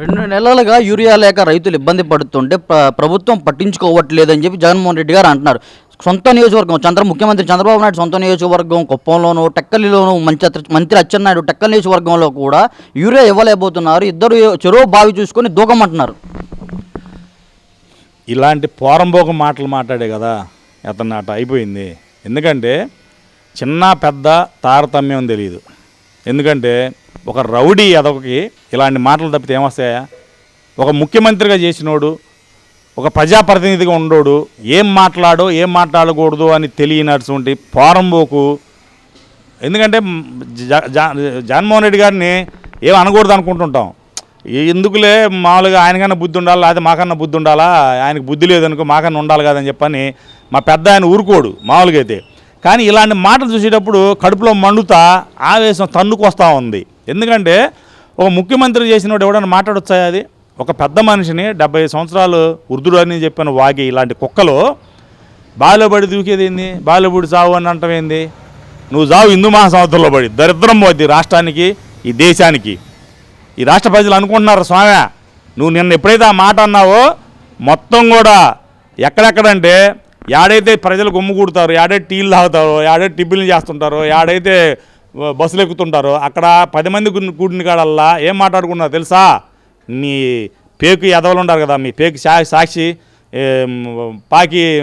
రెండు నెలలుగా యూరియా లేక రైతులు ఇబ్బంది పడుతుంటే ప్రభుత్వం పట్టించుకోవట్లేదని చెప్పి జగన్మోహన్ రెడ్డి గారు అంటున్నారు. సొంత నియోజకవర్గం చంద్ర ముఖ్యమంత్రి చంద్రబాబు నాయుడు సొంత నియోజకవర్గం కుప్పంలోను టెక్కలిలోను మంచి మంత్రి అచ్చెన్నాయుడు టెక్కల్ నియోజకవర్గంలో కూడా యూరియా ఇవ్వలేకపోతున్నారు. ఇద్దరు చెరువు బావి చూసుకొని దూకమంటున్నారు. ఇలాంటి పోరంబోక మాటలు మాట్లాడే కదా అతను అట అయిపోయింది. ఎందుకంటే చిన్న పెద్ద తారతమ్యం తెలియదు ఎందుకంటే ఒక రౌడీ అదొకకి ఇలాంటి మాటలు తప్పితే ఏమొస్తాయా? ఒక ముఖ్యమంత్రిగా చేసినోడు ఒక ప్రజాప్రతినిధిగా ఉండోడు ఏం మాట్లాడో ఏం మాట్లాడకూడదు అని తెలియనటువంటి పోరంబోకు. ఎందుకంటే జ- జ- జగన్మోహన్ రెడ్డి గారిని ఏం అనకూడదు అనుకుంటుంటాం. ఎందుకులే మామూలుగా ఆయనకన్నా బుద్ధి ఉండాలి లేదా మాకన్నా బుద్ధి ఉండాలా? ఆయనకు బుద్ధి లేదనుకో మాకన్నా ఉండాలి కదని చెప్పని మా పెద్ద ఆయన ఊరుకోడు మామూలుగా అయితే. కానీ ఇలాంటి మాటలు చూసేటప్పుడు కడుపులో మండుతా ఆవేశం తన్నుకొస్తూ ఉంది. ఎందుకంటే ఒక ముఖ్యమంత్రి చేసినోడు ఎవడన్నా మాట్లాడొచ్చా అది? ఒక పెద్ద మనిషిని డెబ్బై సంవత్సరాలు వృద్ధుడు అని చెప్పిన వాగి ఇలాంటి కుక్కలు బాలబడి దూకేది ఏంది? బాలబడి చావు అని అంటాం ఏంది? నువ్వు చావు హిందూ మహాసముద్రంలో పడి దరిద్రం పోద్ది రాష్ట్రానికి ఈ దేశానికి. ఈ రాష్ట్ర ప్రజలు అనుకుంటున్నారు స్వామి నువ్వు నిన్న ఎప్పుడైతే ఆ మాట అన్నావో మొత్తం కూడా ఎక్కడెక్కడంటే యాడైతే ప్రజలు గుమ్ము కూడతారు యాడైతే టీలు తాగుతారో యాడైతే టిబ్బిల్ని చేస్తుంటారో యాడైతే బస్సులు ఎక్కుతుంటారు. అక్కడ పది మంది కూడిన- కాడల్లా ఏం మాట్లాడుకున్నారో తెలుసా? మీ పేకు ఎదవలు ఉంటారు కదా మీ పేకు సా సాక్షి పాకి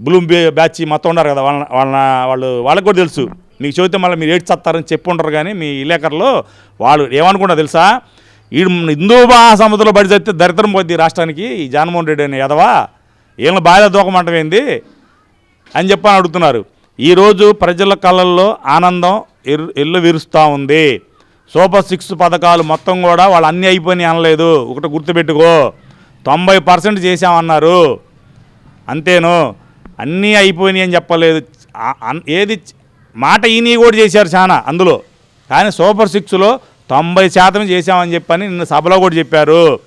బ్లూ బే- బ్యాచ్ మొత్తం ఉన్నారు కదా వాళ్ళ వాళ్ళ వాళ్ళు వాళ్ళకి కూడా తెలుసు. మీకు చెబితే మళ్ళీ మీరు ఏడ్చి చత్తారని చెప్పి ఉంటారు కానీ మీ విలేకరులు వాళ్ళు ఏమనుకున్నా తెలుసా? ఈ హిందూ మహాసముద్రంలో బడి చదివితే దరిద్రం పోద్ది రాష్ట్రానికి. ఈ జగన్మోహన్ రెడ్డి అనే ఎదవా వీళ్ళని బాధ దూకమంటమైంది అని చెప్పని అడుగుతున్నారు. ఈరోజు ప్రజల కళ్ళల్లో ఆనందం ఎల్లు విరుస్తూ ఉంది. సూపర్ సిక్స్ పథకాలు మొత్తం కూడా వాళ్ళు అన్నీ అయిపోయినాయి అనలేదు. ఒకటి గుర్తుపెట్టుకో. తొంభై పర్సెంట్ చేశామన్నారు. అంతేను. అన్నీ అయిపోయినాయి అని చెప్పలేదు. అన్- ఏది మాట ఈయన కూడా చేశారు చాలా అందులో. కానీ సూపర్ సిక్స్లో తొంభై శాతం చేశామని చెప్పని నిన్న సభలో కూడా చెప్పారు.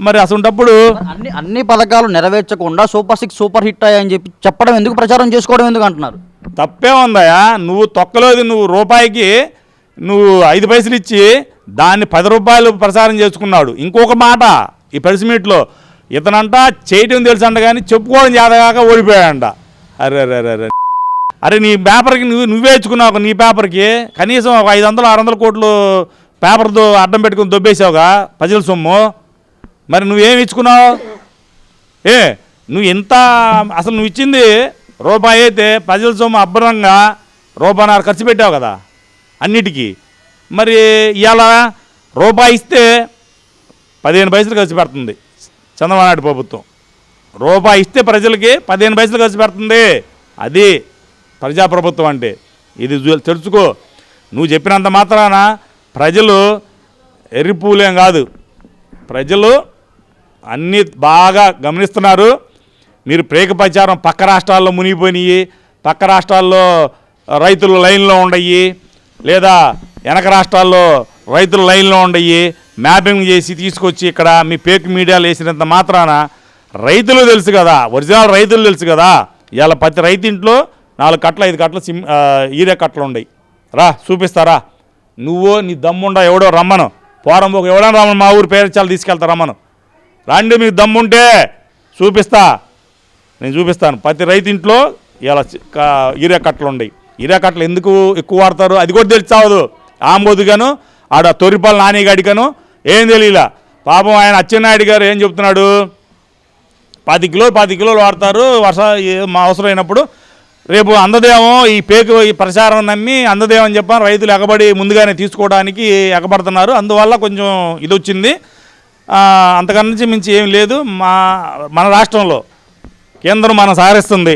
మరి అసలుంటప్పుడు అన్ని అన్ని పథకాలు నెరవేర్చకుండా సూపర్ సిక్స్ సూపర్ హిట్ అయ్యాయని చెప్పి చెప్పడం ఎందుకు ప్రచారం చేసుకోవడం ఎందుకు అంటున్నారు? తప్పే ఉందయా నువ్వు తొక్కలోది నువ్వు రూపాయికి నువ్వు ఐదు పైసలు ఇచ్చి దాన్ని పది రూపాయలు ప్రసారం చేసుకున్నాడు. ఇంకొక మాట ఈ ప్రెస్ మీట్లో ఇతనంట చేయటం తెలుసు అంట కానీ చెప్పుకోవడం చేతగాక ఓడిపోయాడంట. అరే అరే అరే అరే. నీ పేపర్కి నువ్వు నువ్వే ఇచ్చుకున్నావు నీ పేపర్కి. కనీసం ఒక ఐదు వందలు ఆరు వందల కోట్లు పేపర్తో అడ్డం పెట్టుకుని దొబ్బేసావుగా ప్రజల సొమ్ము. మరి నువ్వేమి ఇచ్చుకున్నావు? ఏ నువ్వు ఎంత అసలు నువ్వు ఇచ్చింది రూపాయి అయితే ప్రజల సొమ్ము అభ్రంగా రూపాయన్నర ఖర్చు పెట్టావు కదా అన్నిటికీ. మరి ఇవాళ రూపాయి ఇస్తే పదిహేను పైసలు ఖర్చు పెడుతుంది చంద్రబాబు నాయుడు ప్రభుత్వం. రూపాయి ఇస్తే ప్రజలకి పదిహేను పైసలు ఖర్చు పెడుతుంది. అది ప్రజాప్రభుత్వం అంటే. ఇది తెలుసుకో. నువ్వు చెప్పినంత మాత్రాన ప్రజలు ఎర్రిపూలేం కాదు. ప్రజలు అన్నీ బాగా గమనిస్తున్నారు. మీరు ప్రేక ప్రచారం పక్క రాష్ట్రాల్లో మునిగిపోయినాయి పక్క రాష్ట్రాల్లో రైతులు లైన్లో ఉండయి లేదా వెనక రాష్ట్రాల్లో రైతులు లైన్లో ఉండయి మ్యాపింగ్ చేసి తీసుకొచ్చి ఇక్కడ మీ పేక్ మీడియాలో వేసినంత మాత్రాన రైతులు తెలుసు కదా ఒరిజినల్ రైతులు తెలుసు కదా ఇవాళ ప్రతి రైతు ఇంట్లో నాలుగు కట్టలు ఐదు కట్టలు సిమ్ ఈరే కట్టలు ఉండయి. రా చూపిస్తారా? నువ్వు నీ దమ్ముండా ఎవడో రమ్మను. పోరం ఒక ఎవడో రమ్మను మా ఊరు పేరు చాలా తీసుకెళ్తా రమ్మను. రండి మీకు దమ్ముంటే చూపిస్తా. నేను చూపిస్తాను. ప్రతి రైతు ఇంట్లో ఇలా యూరియా కట్టలు ఉన్నాయి యూరియా కట్టలు ఎందుకు ఎక్కువ వాడతారు? అది కూడా తెలుసావదు ఆంబోదుగాను ఆడ తొరిపాల నానిగాడికను ఏం తెలియలా? పాపం ఆయన అచ్చెన్నాయుడు గారు ఏం చెప్తున్నాడు? పది కిలోలు పది కిలోలు వాడతారు. వర్ష మా అవసరం అయినప్పుడు రేపు అందదేమో ఈ పేకు ఈ ప్రచారం నమ్మి అందదేమని చెప్పాను. రైతులు ఎగబడి ముందుగానే తీసుకోవడానికి ఎగబడుతున్నారు. అందువల్ల కొంచెం ఇది వచ్చింది అంతకన్నా నుంచి మించి ఏం లేదు. మా మన రాష్ట్రంలో కేంద్రం మనం సారిస్తుంది.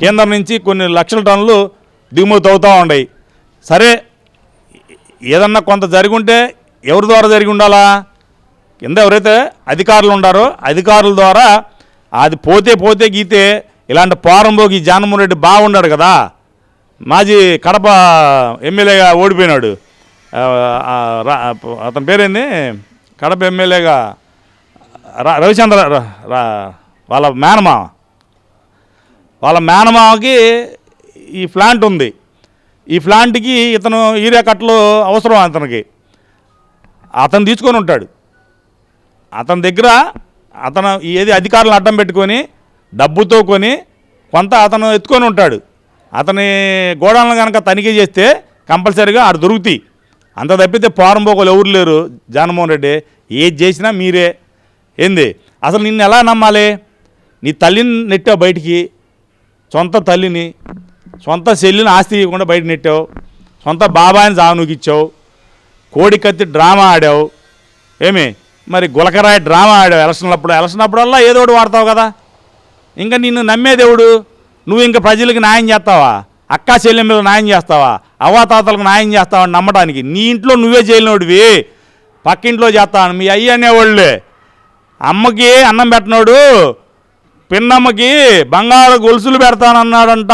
కేంద్రం నుంచి కొన్ని లక్షల టన్నులు దిగుమతి అవుతూ ఉన్నాయి సరే ఏదన్నా కొంత జరిగి ఉంటే ఎవరి ద్వారా జరిగి ఉండాలా? కింద ఎవరైతే అధికారులు ఉండారో అధికారుల ద్వారా అది పోతే పోతే గీతే ఇలాంటి పోరంబోకి జగన్మోహన్ రెడ్డి బాగున్నాడు కదా. మాజీ కడప ఎమ్మెల్యేగా ఓడిపోయినాడు. అతని పేరేంది? కడప ఎమ్మెల్యేగా రవిచంద్ర వాళ్ళ మేనమా వాళ్ళ మేనమామకి ఈ ప్లాంట్ ఉంది. ఈ ప్లాంట్కి ఇతను ఈరియా కట్టలు అవసరం అతనికి? అతను తీసుకొని ఉంటాడు. అతని దగ్గర అతను ఏది అధికారులను అడ్డం పెట్టుకొని డబ్బుతో కొని కొంత అతను ఎత్తుకొని ఉంటాడు. అతని గోడలను కనుక తనిఖీ చేస్తే కంపల్సరీగా ఆడు దొరుకుతాయి. అంత తప్పితే పోరంబోకలు ఎవరు లేరు? జగన్మోహన్ రెడ్డి. ఏది చేసినా మీరే. ఏంది? అసలు నిన్ను ఎలా నమ్మాలి? నీ తల్లిని నెట్టావు బయటికి? సొంత తల్లిని సొంత చెల్లిని ఆస్తి ఇవ్వకుండా బయట నెట్టావు సొంత బాబాయిని జానుకిచ్చావు కోడి కత్తి డ్రామా ఆడావు ఏమి? మరి గులకరాయి డ్రామా ఆడావు ఎలక్షన్లు అప్పుడు అప్పుడల్లా ఏదో ఒకటి వాడతావు కదా. ఇంకా నిన్ను నమ్మేదేవుడు నువ్వు ఇంకా ప్రజలకు న్యాయం చేస్తావా? అక్కా చెల్లెమ్మలకు న్యాయం చేస్తావా? అవ్వాతాతలకు న్యాయం చేస్తావని నమ్మడానికి? నమ్మటానికి నీ ఇంట్లో నువ్వే చేయలేనోడివి పక్కింట్లో చేస్తావని మీ అయ్యి అనేవాళ్ళే. అమ్మకి అన్నం పెట్టినోడు పిన్నమ్మకి బంగారు గొలుసులు పెడతానన్నాడంట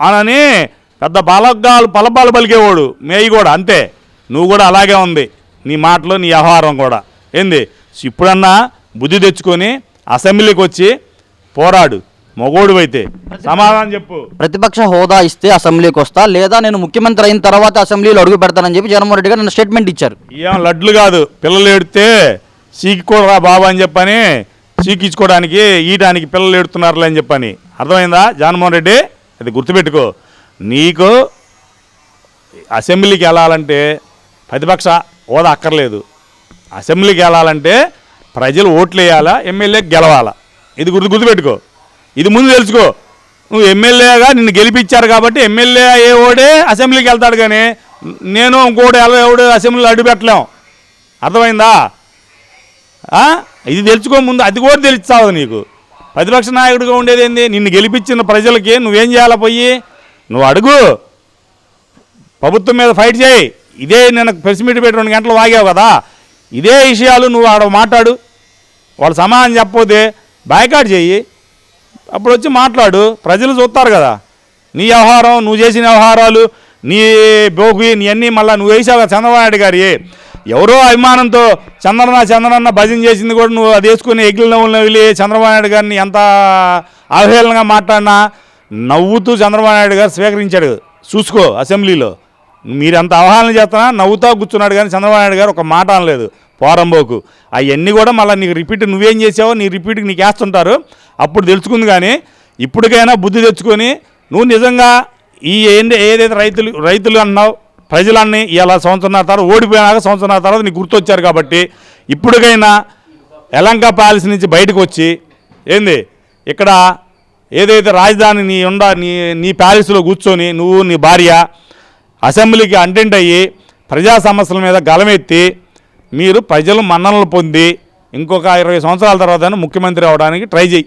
అనని పెద్ద బలగాలు పలపాలు పలికేవాడు మేయి కూడా అంతే. నువ్వు కూడా అలాగే ఉంది. నీ మాటలు నీ వ్యవహారం కూడా. ఏంది? ఇప్పుడన్నా బుద్ధి తెచ్చుకొని అసెంబ్లీకి వచ్చి పోరాడు. మగోడు అయితే. సమాధానం చెప్పు. ప్రతిపక్ష హోదా ఇస్తే అసెంబ్లీకి వస్తా లేదా నేను ముఖ్యమంత్రి అయిన తర్వాత అసెంబ్లీలో అడుగు పెడతానని చెప్పి జగన్మోహన్ రెడ్డి గారు నిన్న స్టేట్మెంట్ ఇచ్చారు. ఏం లడ్లు కాదు. పిల్లలు ఏడితే సీకికోరా బాబా అని చెప్పని చీకించుకోవడానికి ఈయడానికి పిల్లలు ఏడుతున్నారులే అని చెప్పని. అర్థమైందా? జగన్మోహన్ రెడ్డి? అది గుర్తుపెట్టుకో. నీకు అసెంబ్లీకి వెళ్ళాలంటే ప్రతిపక్ష హోదా అక్కర్లేదు. అసెంబ్లీకి వెళ్ళాలంటే ప్రజలు ఓట్లు వేయాలా ఎమ్మెల్యే గెలవాలా? ఇది గుర్తు గుర్తుపెట్టుకో. ఇది ముందు తెలుసుకో. నువ్వు ఎమ్మెల్యేగా నిన్ను గెలిపించారు కాబట్టి ఎమ్మెల్యే ఏ ఓడే అసెంబ్లీకి వెళ్తాడు కానీ నేను ఇంకోటి ఎలా ఎవడు అసెంబ్లీలో అడ్డు పెట్టలేం అర్థమైందా ఇది తెలుసుకో ముందు అది కూడా తెలుస్తావు నీకు. ప్రతిపక్ష నాయకుడిగా ఉండేది ఏంది? నిన్ను గెలిపించిన ప్రజలకి నువ్వేం చేయాలా పోయి? నువ్వు అడుగు. ప్రభుత్వం మీద ఫైట్ చేయి. ఇదే నేను ప్రెస్ మీట్ పెట్టి రెండు గంటలు వాగావు కదా. ఇదే విషయాలు నువ్వు ఆడ మాట్లాడు. వాళ్ళు సమాధానం చెప్పకపోతే బాయ్కాట్ చెయ్యి అప్పుడు వచ్చి మాట్లాడు. ప్రజలు చూస్తారు కదా. నీ వ్యవహారం నువ్వు చేసిన వ్యవహారాలు నీ బోగి నీ అన్నీ మళ్ళీ నువ్వు వేసావు కదా చంద్రబాబు నాయుడు గారి. ఎవరో అభిమానంతో చంద్రన్న చంద్రన్న భజన చేసింది కూడా నువ్వు అది వేసుకుని నవ్వులు వెళ్ళి చంద్రబాబు నాయుడు గారిని ఎంత అవహేళనగా మాట్లాడినా నవ్వుతూ చంద్రబాబు నాయుడు గారు స్వీకరించాడు. చూసుకో అసెంబ్లీలో. మీరు అంత అవహేళన చేస్తున్నా నవ్వుతా కూర్చున్నాడు కానీ చంద్రబాబు నాయుడు గారు ఒక మాట అనలేదు. పోరంబోకు. అవన్నీ కూడా మళ్ళీ నీకు రిపీట్ నువ్వేం చేసావో నీ రిపీట్కి నీకు వేస్తుంటారు. అప్పుడు తెలుసుకుంది కానీ ఇప్పటికైనా బుద్ధి తెచ్చుకొని నువ్వు నిజంగా ఈ ఏంటి ఏదైతే రైతులు రైతులు అన్నావు ప్రజలన్నీ ఇలా సంవత్సరాల తర్వాత ఓడిపోయినాక సంవత్సరాల తర్వాత నీకు గుర్తొచ్చారు కాబట్టి ఇప్పటికైనా ఎలంక ప్యాలెస్ నుంచి బయటకు వచ్చి ఏంది? ఇక్కడ ఏదైతే రాజధాని నీ ఉండ నీ నీ ప్యాలెస్లో కూర్చొని నువ్వు నీ భార్య అసెంబ్లీకి అంటెంట్ అయ్యి ప్రజా సమస్యల మీద గలమెత్తి మీరు ప్రజలు మన్ననలు పొంది ఇంకొక ఇరవై సంవత్సరాల తర్వాత ముఖ్యమంత్రి అవడానికి ట్రై చేయి.